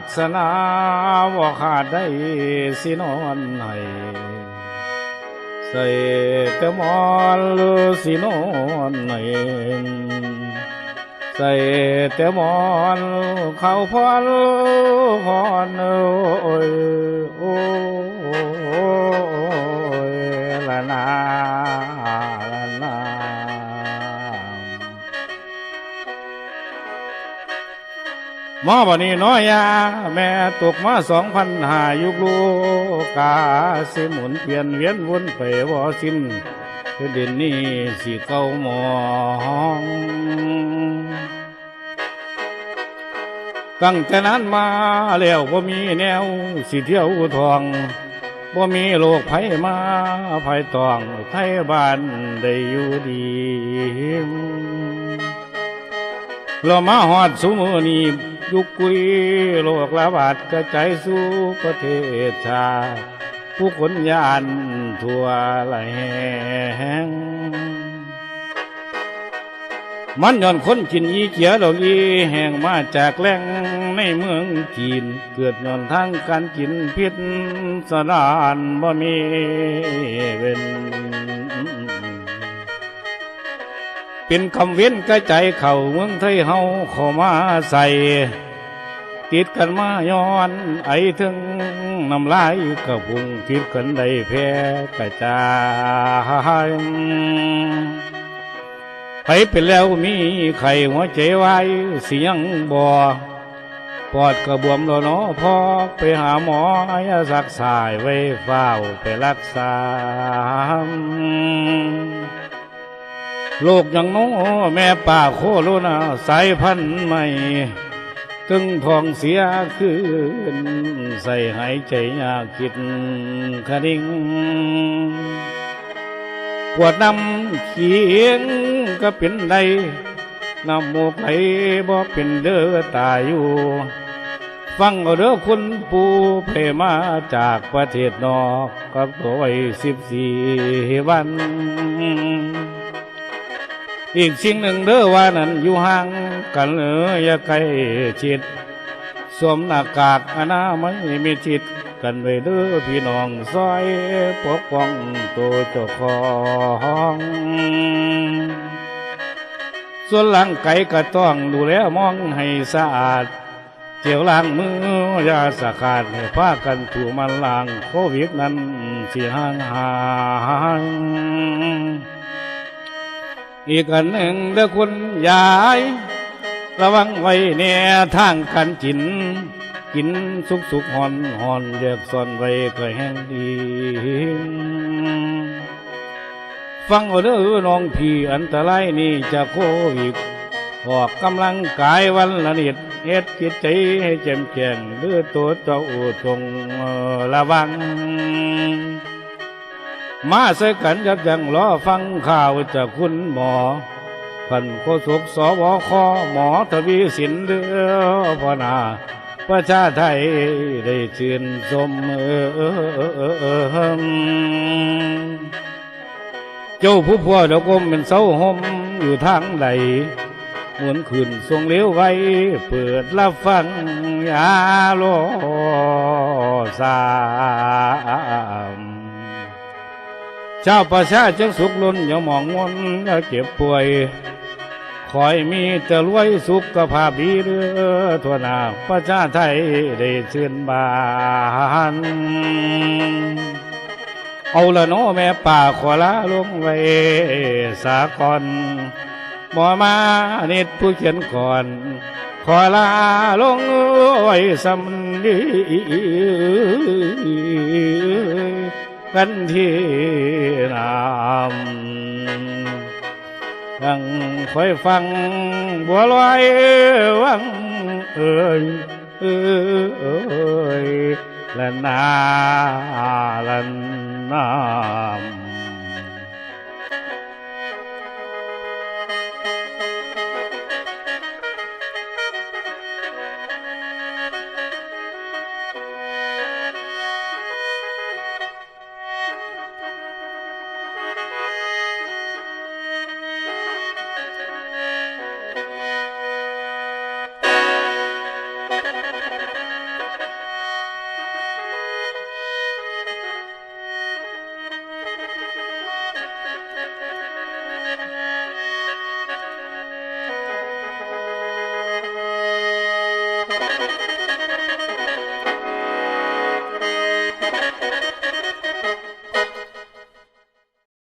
ไม่ว่าสนาว่าขาดได้สินอนให้ใส่แต่มอนหรือสินอนให้ใส่แต่มอนเขาพอนพอนโอ้ยโอ้ยละนา มอบนี้น้อยยาแม่ตกมาสองพันหายุกลูกกาสิหมุนเปลี่ยนเวียนวนไปบ่สิ้นคือเด่นนี้สิเก้ามองตั้งแต่นั้นมาแล้วบ่มีแนวสิเที่ยวทองบ่มีโลกภัยมาภัยตองไทยบ้านได้อยู่ดีเรามาหอดสุมือนี้ ยุคกุยโลกระบาดกระจายสู่ประเทศชาติผู้คนยานทั่วหลายแห่งมันย่อนคนกินอีเกียดอกอีแห่งมาจากแหล่งในเมืองจีน เกิดย่อนทางการกินพิษสนานบ่มีเว้น เป็นคำเว้นกระใจเข่าเมืองไทยเฮาเข้ามาใส่ติดกันมาย้อน ไอถึงน้ำลายกระพุงติดกันได้แพ้กระจายไปเป็นแล้วมีไข้หัวใจวายเสียงบ่ปอดกระบวมแล้วเนาะพอไปหาหมอให้สักสายไว้เฝ้าไปรักษา ลกอย่างน้อแม่ป่าโคโรนาสายพันธุ์ใหม่ตึงทองเสียคืน ใส่หายใจยากคิดคดิ่งปวดนำเขียงก็เป็นใดน้ำมูกไหลบ่เป็นเด้อตายอยู่ ฟังเอาเด้อคุณปูเพมาจากประเทศนอกกับตัวไว้สิบสี่วัน อีกสิ่งหนึ่งเด้อว่านั้นอยู่ห่างกันเอออย่าใกล้ชิดสวมหน้ากากอนามัยมีชิดกันไว้เด้อพี่น้องซอยปกป้องตัวเจ้าของส่วนหลังไก่ก็ต้องดูแลมองให้สะอาดเจียวล้างมือยาสะขาดให้พากันถูมันล้างโควิดนั้นสิห่างหาย อีกอันหนึ่งเด้อคุณยาย ระวังไว้แน่ทางการกิน กินสุกสุกหอนหอนเรียกซ่อนไว้ก็แห้งดี ฟังเอาเด้อน้องพี่อันตรายนี่จะโควิดออกกำลังกายวันละนิดเฮ็ดจิตใจให้แจ่มแจ้งเด้อตัวเจ้าจงระวัง มาใส่กันยับยั้งรอฟังข่าวจากคุณหมอพันโฆษกสวคหมอทวีสินเดือพนาประชาไทยได้ชื่นชมเจ้าผู้พ่อเดกกลมเป็นเสาหมอยู่ทางใดหมุนขึ้นทรงเลี้ยวไว้ เปิดรับฟังยาโลสา มชาประชาจึงสุขล้นอย่ามองมนอย่าเจ็บป่วยคอยมีแต่รวยสุขภาพดีเรือทั่วหน้าประชาไทยได้ชื่นบานเอาละเน้อแม่ป่าขอลาลงไว้สากอนหมอมาน็ดผู้เขียนก่อน ขอลาลงไว้สำนีกันที่ น้ำยังคอยฟังบัวลอ